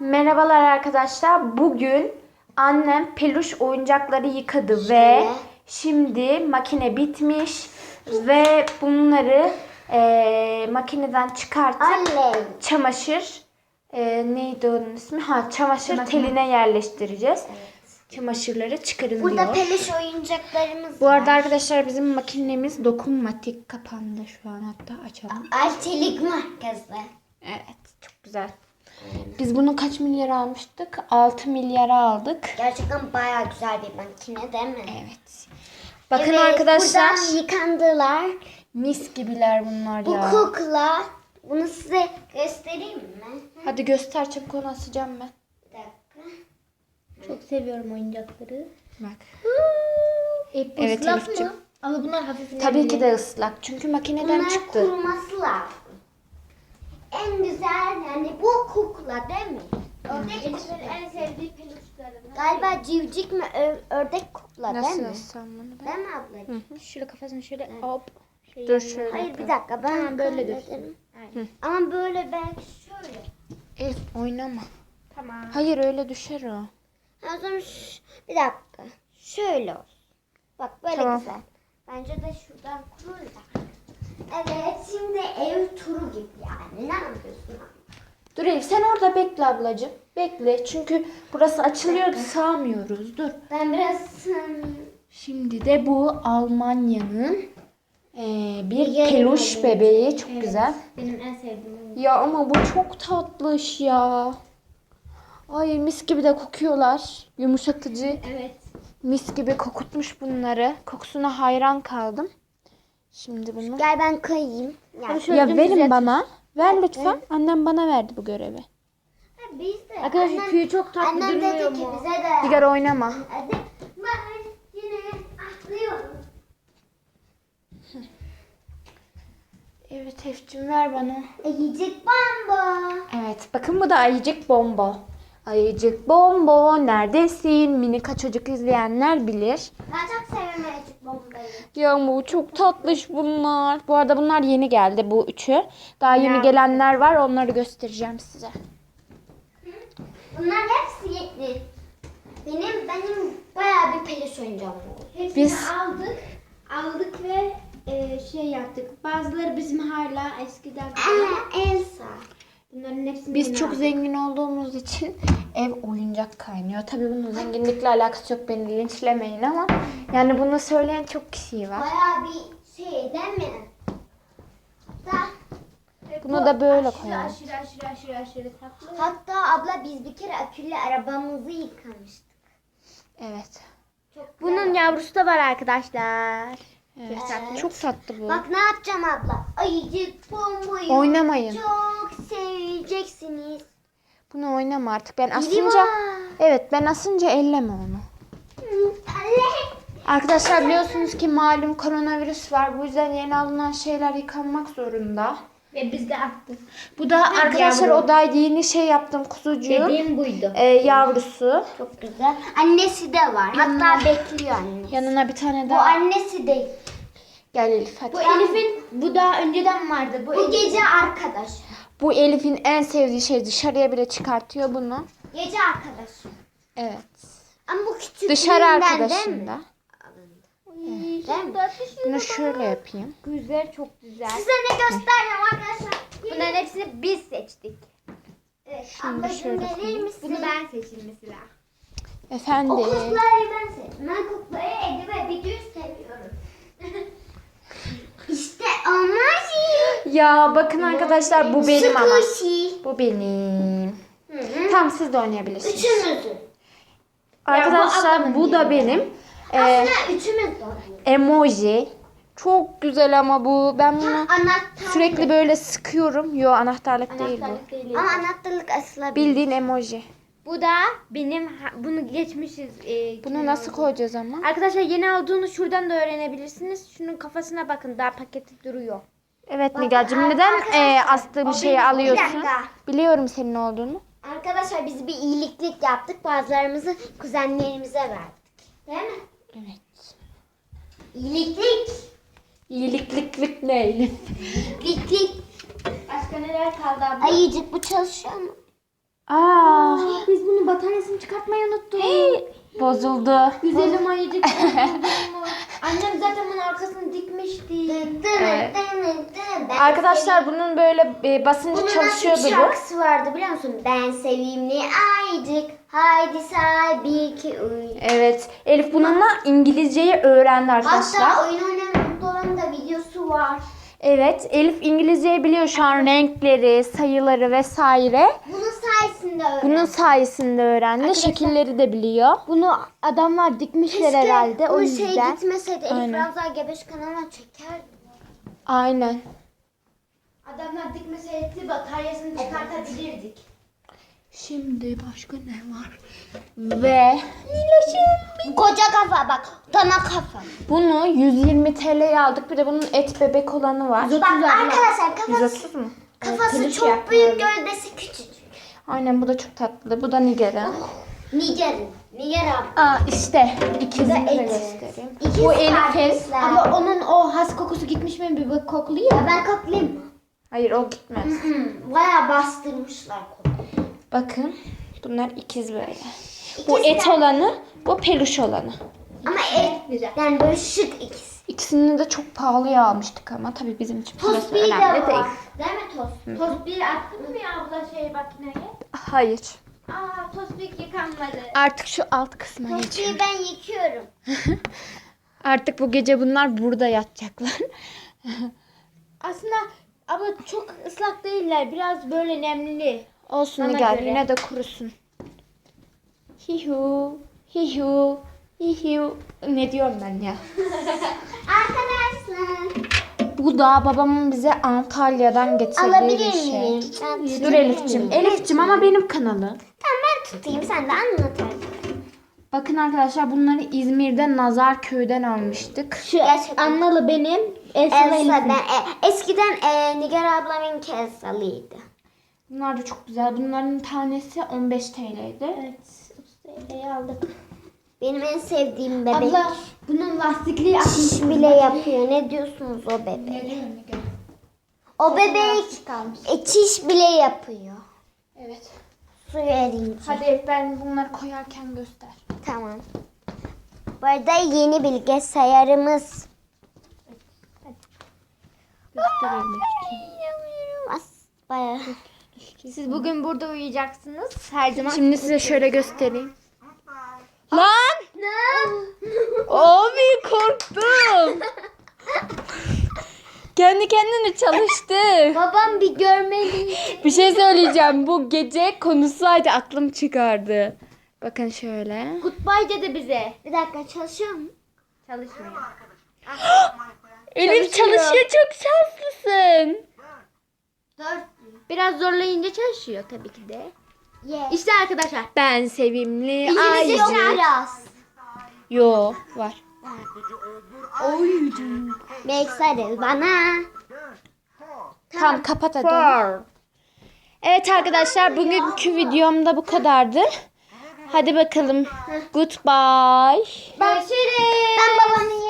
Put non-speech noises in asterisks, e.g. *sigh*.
Merhabalar arkadaşlar. Bugün annem peluş oyuncakları yıkadı ve şimdi makine bitmiş ve bunları eee, makineden çıkartıp Anne. çamaşır eee, neydi onun ismi? Ha çamaşır teline yerleştireceğiz. Çamaşırları çıkarın Burada diyor. peluş oyuncaklarımız Bu arada var. arkadaşlar bizim makinemiz dokunmatik kapandı şu an hatta açalım. Arçelik markası. Evet çok güzel. Biz bunu kaç milyara almıştık? 6 milyara aldık. Gerçekten bayağı güzel bir makine değil mi? Evet. Bakın Evet, arkadaşlar Buradan yıkandılar. mis gibiler bunlar Bu ya. kukla. Bunu size göstereyim mi? Hadi göster çabuk onu asacağım ben. Bir dakika. Çok seviyorum oyuncakları. Bak. E, Evet, ıslak Elif'ciğim. mı? Ama bunlar hafif Tabii ki de ıslak. Çünkü makineden Bunlar çıktı. kuruması lazım. En güzel yani bu kukla değil mi? Ördek kukla. en sevdiği peluşlarını. Galiba civcik mi Ö- ördek kukla değil Nasıl mi? assam bunu ben? Değil mi ablacığım? Şöyle kafasını şöyle hop. Şöyle Dur şöyle. Hayır bir dakika ben Tamam, böyle dursun. Ama böyle belki şöyle. Elif oynama. Tamam. Hayır öyle düşer o. Ha, o zaman ş- bir dakika. Şöyle olsun. Bak böyle Tamam. güzel. Bence de şuradan kurul da. Evet şimdi ev turu gibi yani. Ne yapıyorsun? Dur Elif sen orada bekle ablacığım. Bekle çünkü burası açılıyordu sağmıyoruz. Dur. Ben biraz Şimdi de bu Almanya'nın eee, bir Yeni peluş modeli. bebeği. Çok güzel. Benim en sevdiğim. Ya ama bu çok tatlış ya. Ay mis gibi de kokuyorlar. Yumuşatıcı. Evet. Mis gibi kokutmuş bunları. Kokusuna hayran kaldım. Şimdi bunu. gel ben kayayım. Yani. Ya verin bana. Ver lütfen. Annem bana verdi bu görevi. Ha, Biz de. Arkadaşlar annem, tüyü çok tatlı annem durmuyor dedi ki mu? bize de. Digar oynama. Hadi. Ben yine atlıyorum. Evet Efcim ver bana. Yiyecek bamba. Evet bakın bu da ayıcık bombo. Ayıcık bombo neredesin? Minika çocuk izleyenler bilir. Ben Ya bu çok tatlış bunlar. Bu arada bunlar yeni geldi bu üçü. Daha yeni gelenler var onları göstereceğim size. Bunlar hepsi yeni. Benim benim bayağı bir peluş oyuncağım oldu. Hepsini Biz- aldık. Aldık ve e, şey yaptık. Bazıları bizim hala eskiden. Aa, Elsa. Bunların hepsini Biz çok aldık. zengin olduğumuz için ev oyuncak kaynıyor. Tabii bunun zenginlikle alakası yok beni linçlemeyin ama yani bunu söyleyen çok kişi var. Bayağı bir şey değil mi? Hatta, Bunu da böyle aşırı, koyalım. Aşırı aşırı aşırı aşırı tatlı. hatta abla biz bir kere akülü arabamızı yıkamıştık. Evet. Çok Bunun yavrusu da var arkadaşlar. Evet. Evet. Çok tatlı bu. Bak ne yapacağım abla? Ayıcık bombayı Oynamayın. çok seveceksiniz. Bunu oynama artık. Ben asınca. Evet ben asınca elleme onu. Arkadaşlar biliyorsunuz ki malum koronavirüs var. Bu yüzden yeni alınan şeyler yıkanmak zorunda. Ve biz de attık. Bu da arkadaşlar yavrum. o da yeni şey yaptım kuzucuğun Dediğim buydu. e, yavrusu. Çok güzel. Annesi de var. Hatta bekliyor annesi. Yanına bir tane Bu daha. annesi de. Gel Elif hadi. Bu Elif'in bu daha önceden vardı. Bu, Bu Elif- gece arkadaş. Bu Elif'in en sevdiği şey dışarıya bile çıkartıyor bunu. Gece arkadaşı. Evet. Ama bu küçük Dışarı değil arkadaşında. Bunu şöyle yapayım. Güzel çok güzel. Size ne göstereceğim arkadaşlar. Bunların hepsini biz seçtik. Evet, Şimdi ablacığım şöyle gelir misin? Bunu ben seçtim mesela. Efendim. O kuklayı ben sevdim. Ben kuklayı Edi ve Bidü'yü seviyorum. *laughs* işte Amazi. Ya bakın arkadaşlar bu benim ama. Bu benim. Hı hı. Tamam siz de oynayabilirsiniz. Üçümüzün. Arkadaşlar ablamın bu da benim. Ee, Aslında üçümüz de oynuyor. emoji. Çok güzel ama bu. Ben bunu Anahtar. sürekli böyle sıkıyorum. Yo anahtarlık değil bu. Anahtarlık değil. Ama anahtarlık asılabilir. Bildiğin emoji. Bu da benim ha- bunu geçmişiz. e, Bunu nasıl olduğunu. koyacağız ama? Arkadaşlar yeni olduğunu şuradan da öğrenebilirsiniz. Şunun kafasına bakın daha paketi duruyor. Evet Nigar'cığım neden arkadaşlar, e, astığım şeyi benim- bir alıyorsun? dakika. Biliyorum senin olduğunu. Arkadaşlar biz bir iyiliklik yaptık. Bazılarımızı kuzenlerimize verdik. Değil mi? Evet. İyiliklik. İyilikliklik ne? İyiliklik. Başka neler kaldı abla? Ayıcık bu çalışıyor mu? Aa, Biz bunun bataryasını çıkartmayı unuttuk. bozuldu. Güzelim ayıcık. *laughs* Annem zaten bunun arkasını dikmişti. Evet. Arkadaşlar bunun böyle e, basınca Bunun çalışıyordu nasıl bir bu. şarkısı vardı biliyor musun? Ben sevimli ayıcık. Haydi say bir iki üç. Evet. Elif bununla İngilizceyi öğrendi arkadaşlar. Hatta oyun oynayan mutlu da videosu var. Evet. Elif İngilizceyi biliyor şu an renkleri, sayıları vesaire. Bunun sayesinde öğrendim. Bunun sayesinde öğrendi. Şekilleri de biliyor. Bunu adamlar dikmişler Keşke herhalde. O bu yüzden. şey gitmeseydi Elif Aynen. Ramza Gebeş kanalına çekerdi. Aynen. Adamlar dikmeseydi bataryasını çıkartabilirdik. Şimdi başka ne var? Ve Niloş'um. Koca kafa bak. Dana kafa. Bunu 120 TL'ye aldık. Bir de bunun et bebek olanı var. Bak arkadaşlar kafası, 130 mu? kafası peluş çok yapma büyük öyle. gövdesi küçük. Aynen bu da çok tatlı. Bu da Niger'in. Niger'in. Niger abi. Aa işte ikizini de et. göstereyim. İkiz Bu Elif'in. kardeşler. Ama onun o has kokusu gitmiş mi bir bak koklayayım. Ya ben koklayayım mı? Hayır o gitmez. Bayağı bastırmışlar kokuyu. Bakın bunlar ikiz böyle. İkiz Bu et de- olanı, bu peluş olanı. Ama et Güzel. yani böyle şık ikiz. İkisini de çok pahalıya almıştık ama tabii bizim için parası Tost bir de önemli var. değil. Değil mi tost? Tost bir attın mı ya abla şey makineye? Hayır. Aa tost bir yıkanmadı. Artık şu alt kısma Tost geçiyorum. bir ben yıkıyorum. *laughs* Artık bu gece bunlar burada yatacaklar. Aslında ama çok ıslak değiller. Biraz böyle nemli. Olsun Bana Nigar göre. yine de kurusun. Hihu, hihu, hihu. Ne diyorum ben ya? *laughs* Arkadaşlar. Bu da babamın bize Antalya'dan getirdiği bir Alabilir şey. miyim? Ben Dur tutayım. Elif'cim. Elif'cim ama benim kanalım. Tamam ben tutayım sen de anlat artık. Bakın arkadaşlar bunları İzmir'de Nazar köyden almıştık. Şu Gerçekten. Annalı benim. Elsa, Elsa ben, e, eskiden e, Nigar ablamın Elsa'lıydı. Bunlar da çok güzel. Bunların tanesi 15 TL'ydi. Evet. Ustayı aldık. Benim en sevdiğim bebek. Abla bunun lastikli Çiş bile yapıyor. Ne diyorsunuz o bebek? Ne Nigar? O bebek e, çiş bile yapıyor. Evet. Suyu erince. Hadi ben bunları koyarken göster. Tamam. Bu arada yeni bilgisayarımız. Gösterelim. As- Bayağı. Siz bugün burada uyuyacaksınız. Her zaman. Şimdi size şöyle göstereyim. Lan! Abi korktum. Kendi kendine çalıştı. Babam bir görmeli. Bir şey söyleyeceğim. Bu gece konusaydı aklım çıkardı. Bakın şöyle. Goodbye dedi bize. Bir dakika çalışıyor mu? Çalışmıyor. *gasps* Elif çalışıyor çok şanslısın. Dört. Biraz zorlayınca çalışıyor tabii ki de. Yes. İşte arkadaşlar. Ben sevimli İngilizce yok biraz. Yo var. Bilgisayarı bana. Tamam kapat hadi. Evet arkadaşlar bugünkü videom da bu kadardı. Hadi bakalım. Goodbye. Görüşürüz. Ben babamın